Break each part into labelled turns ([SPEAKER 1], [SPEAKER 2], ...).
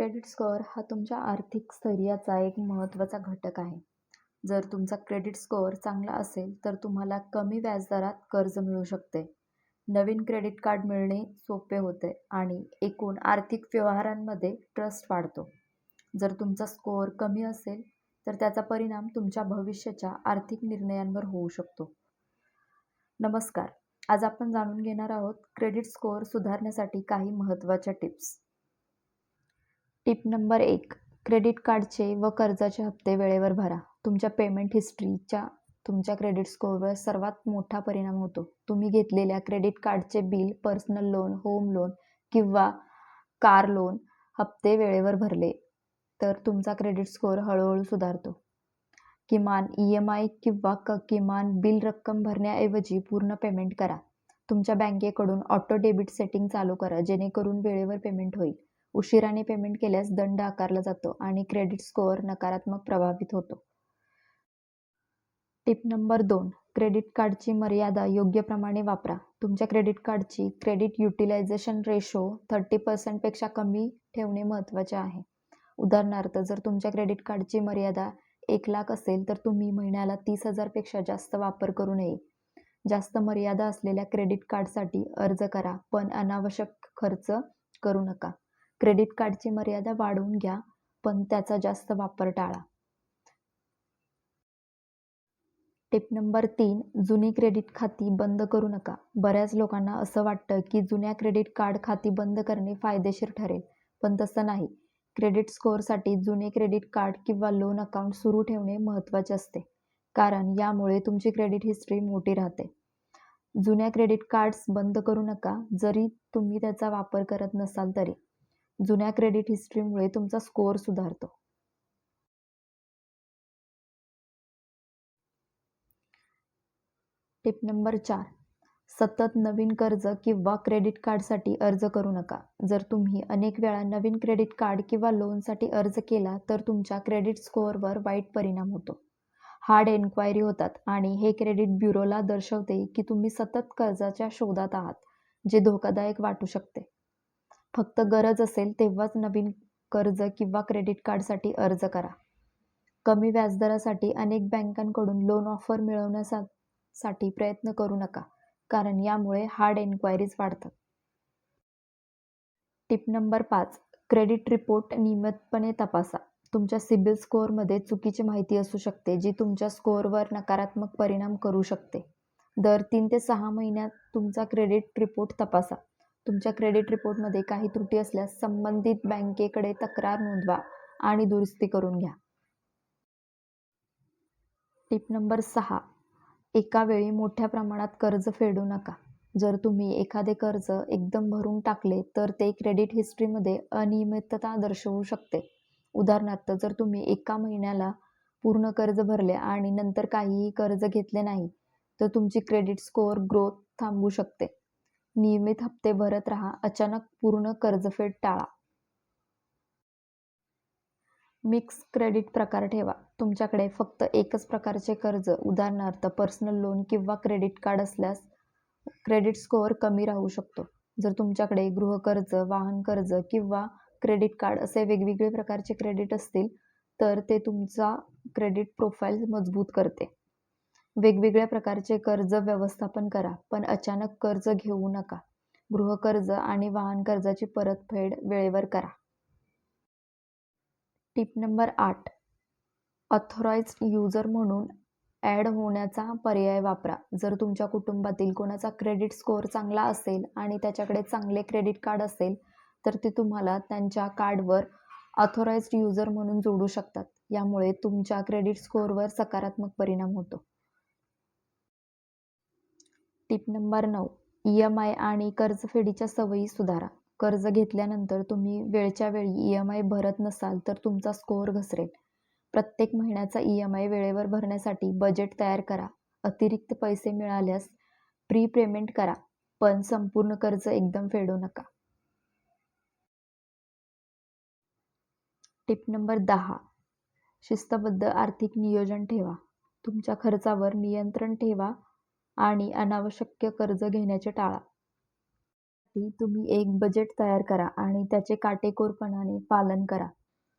[SPEAKER 1] Credit score हा तुमच्या आर्थिक स्थैर्याचा एक महत्त्वाचा घटक आहे. जर तुमचा क्रेडिट स्कोअर चांगला असेल तर तुम्हाला कमी व्याजदरात कर्ज मिळू शकते, नवीन क्रेडिट कार्ड मिळणे सोपे होते आणि एकूण आर्थिक व्यवहारांमध्ये ट्रस्ट वाढतो. जर तुमचा स्कोअर कमी असेल तर त्याचा परिणाम तुमच्या भविष्याच्या आर्थिक निर्णयांवर होऊ शकतो. नमस्कार, आज आपण जाणून घेणार आहोत क्रेडिट स्कोअर सुधारण्यासाठी काही महत्त्वाच्या टिप्स. टिप नंबर एक क्रेडिट कार्डचे व कर्जाचे हप्ते वेळेवर भरा. तुमच्या पेमेंट हिस्ट्रीच्या तुमच्या क्रेडिट स्कोअरवर सर्वात मोठा परिणाम होतो. तुम्ही घेतलेल्या क्रेडिट कार्डचे bill, personal loan, home loan किंवा कार लोन हप्ते वेळेवर भरले तर तुमचा क्रेडिट स्कोअर हळूहळू सुधारतो. किमान ई एम आय किंवा क किमान बिल रक्कम भरण्याऐवजी पूर्ण पेमेंट करा. तुमच्या बँकेकडून ऑटो डेबिट सेटिंग चालू करा जेणेकरून वेळेवर पेमेंट होईल. उशिराने पेमेंट केल्यास दंड आकारला जातो आणि क्रेडिट स्कोअर नकारात्मक प्रभावित होतो. टिप नंबर दोन क्रेडिट कार्डची मर्यादा योग्य प्रमाणे वापरा. तुमच्या क्रेडिट कार्डची क्रेडिट युटिलायझेशन रेशो थर्टी पर्सेंटपेक्षा कमी ठेवणे महत्त्वाचे आहे. उदाहरणार्थ, जर तुमच्या क्रेडिट कार्डची मर्यादा एक लाख असेल तर तुम्ही महिन्याला तीस हजारपेक्षा जास्त वापर करू नये. जास्त मर्यादा असलेल्या क्रेडिट कार्डसाठी अर्ज करा पण अनावश्यक खर्च करू नका. क्रेडिट कार्डची मर्यादा वाढवून घ्या पण त्याचा जास्त वापर टाळा. टिप नंबर तीन जुनी क्रेडिट खाती बंद करू नका. बऱ्याच लोकांना असं वाटतं की जुन्या क्रेडिट कार्ड खाती बंद करणे फायदेशीर ठरेल, पण तसं नाही. क्रेडिट स्कोअरसाठी जुने क्रेडिट कार्ड किंवा लोन अकाउंट सुरू ठेवणे महत्त्वाचे असते, कारण यामुळे तुमची क्रेडिट हिस्ट्री मोठी राहते. जुन्या क्रेडिट कार्ड्स बंद करू नका जरी तुम्ही त्याचा वापर करत नसाल तरी. जुन्या क्रेडिट हिस्ट्रीमुळे तुमचा स्कोअर सुधारतो. टिप नंबर चार सतत नवीन कर्ज किंवा क्रेडिट कार्डसाठी अर्ज करू नका. जर तुम्ही अनेक वेळा नवीन क्रेडिट कार्ड किंवा लोनसाठी अर्ज केला तर तुमच्या क्रेडिट स्कोअरवर वाईट परिणाम होतो. हार्ड एन्क्वायरी होतात आणि हे क्रेडिट ब्युरोला दर्शवते की तुम्ही सतत कर्जाच्या शोधात आहात, जे धोकादायक वाटू शकते. फक्त गरज असेल तेव्हाच नवीन कर्ज किंवा क्रेडिट कार्डसाठी अर्ज करा. कमी व्याजदरासाठी अनेक बँकांकडून लोन ऑफर मिळवण्यासाठी प्रयत्न करू नका, कारण यामुळे हार्ड एन्क्वायरीज वाढतात. टिप नंबर पाच क्रेडिट रिपोर्ट नियमितपणे तपासा. तुमच्या सिबिल स्कोअरमध्ये चुकीची माहिती असू शकते जी तुमच्या स्कोअरवर नकारात्मक परिणाम करू शकते. दर तीन ते सहा महिन्यात तुमचा क्रेडिट रिपोर्ट तपासा. तुमच्या क्रेडिट रिपोर्टमध्ये काही त्रुटी असल्यास संबंधित बँकेकडे तक्रार नोंदवा आणि दुरुस्ती करून घ्या. टिप नंबर सहा एका वेळी मोठ्या प्रमाणात कर्ज फेडू नका. जर तुम्ही एखादे कर्ज एकदम भरून टाकले तर ते क्रेडिट हिस्ट्रीमध्ये अनियमितता दर्शवू शकते. उदाहरणार्थ, जर तुम्ही एका महिन्याला पूर्ण कर्ज भरले आणि नंतर काहीही कर्ज घेतले नाही, तर तुमची क्रेडिट स्कोअर ग्रोथ थांबू शकते. नियमित हप्ते भरत राहा अचानक पूर्ण कर्जफेड टाळा. मिक्स क्रेडिट प्रकार ठेवा. तुमच्याकडे फक्त एकच प्रकारचे कर्ज, उदाहरणार्थ पर्सनल लोन किंवा क्रेडिट कार्ड असल्यास क्रेडिट स्कोअर कमी राहू शकतो. जर तुमच्याकडे गृहकर्ज, वाहन कर्ज किंवा क्रेडिट कार्ड असे वेगवेगळे प्रकारचे क्रेडिट असतील तर ते तुमचा क्रेडिट प्रोफाईल मजबूत करते. वेगवेगळ्या प्रकारचे कर्ज व्यवस्थापन करा पण अचानक कर्ज घेऊ नका. गृहकर्ज आणि वाहन कर्जाची परतफेड वेळेवर करा. टिप नंबर आठ ऑथराइज्ड युजर म्हणून ॲड होण्याचा पर्याय वापरा. जर तुमच्या कुटुंबातील कोणाचा क्रेडिट स्कोअर चांगला असेल आणि त्याच्याकडे चांगले क्रेडिट कार्ड असेल तर ते तुम्हाला त्यांच्या कार्डवर ऑथोराइज्ड युजर म्हणून जोडू शकतात. यामुळे तुमच्या क्रेडिट स्कोअरवर सकारात्मक परिणाम होतो. टिप नंबर नऊ ई एम आय आणि कर्जफेडीच्या सवयी सुधारा. कर्ज घेतल्यानंतर तुम्ही वेळच्या वेळी ई एम आय भरत नसाल तर तुमचा स्कोअर घसरेल. प्रत्येक महिन्याचा ई एम आय वेळेवर भरण्यासाठी बजेट तयार करा. अतिरिक्त पैसे मिळाल्यास प्री-पेमेंट करा, पण संपूर्ण कर्ज एकदम फेडू नका. टिप नंबर दहा शिस्तबद्ध आर्थिक नियोजन ठेवा. तुमच्या खर्चावर नियंत्रण ठेवा आणि अनावश्यक कर्ज घेण्याचे टाळा. तुम्ही एक बजेट तयार करा आणि त्याचे काटेकोरपणाने पालन करा.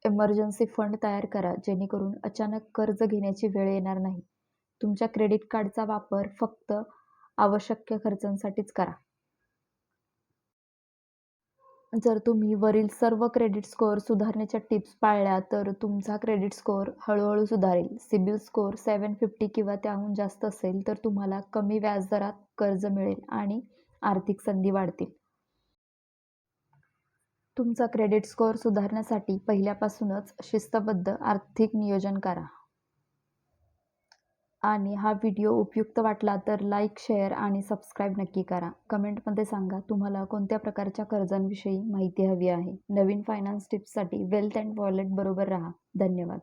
[SPEAKER 1] इमर्जन्सी फंड तयार करा जेणेकरून अचानक कर्ज घेण्याची वेळ येणार नाही. तुमच्या क्रेडिट कार्डचा वापर फक्त आवश्यक खर्चांसाठीच करा. जर तुम्ही वरील सर्व क्रेडिट स्कोअर सुधारण्याच्या टिप्स पाळल्या तर तुमचा क्रेडिट स्कोअर हळूहळू सुधारेल. सिबिल स्कोअर सेवन फिफ्टी किंवा त्याहून जास्त असेल तर तुम्हाला कमी व्याजदरात कर्ज मिळेल आणि आर्थिक संधी वाढतील. तुमचा क्रेडिट स्कोअर सुधारण्यासाठी पहिल्यापासूनच शिस्तबद्ध आर्थिक नियोजन करा. आणि हा व्हिडिओ उपयुक्त वाटला तर लाईक, शेअर आणि सबस्क्राईब नक्की करा. कमेंटमध्ये सांगा तुम्हाला कोणत्या प्रकारच्या कर्जांविषयी माहिती हवी आहे. नवीन फायनान्स टिप्ससाठी वेल्थ अँड वॉलेट बरोबर राहा. धन्यवाद.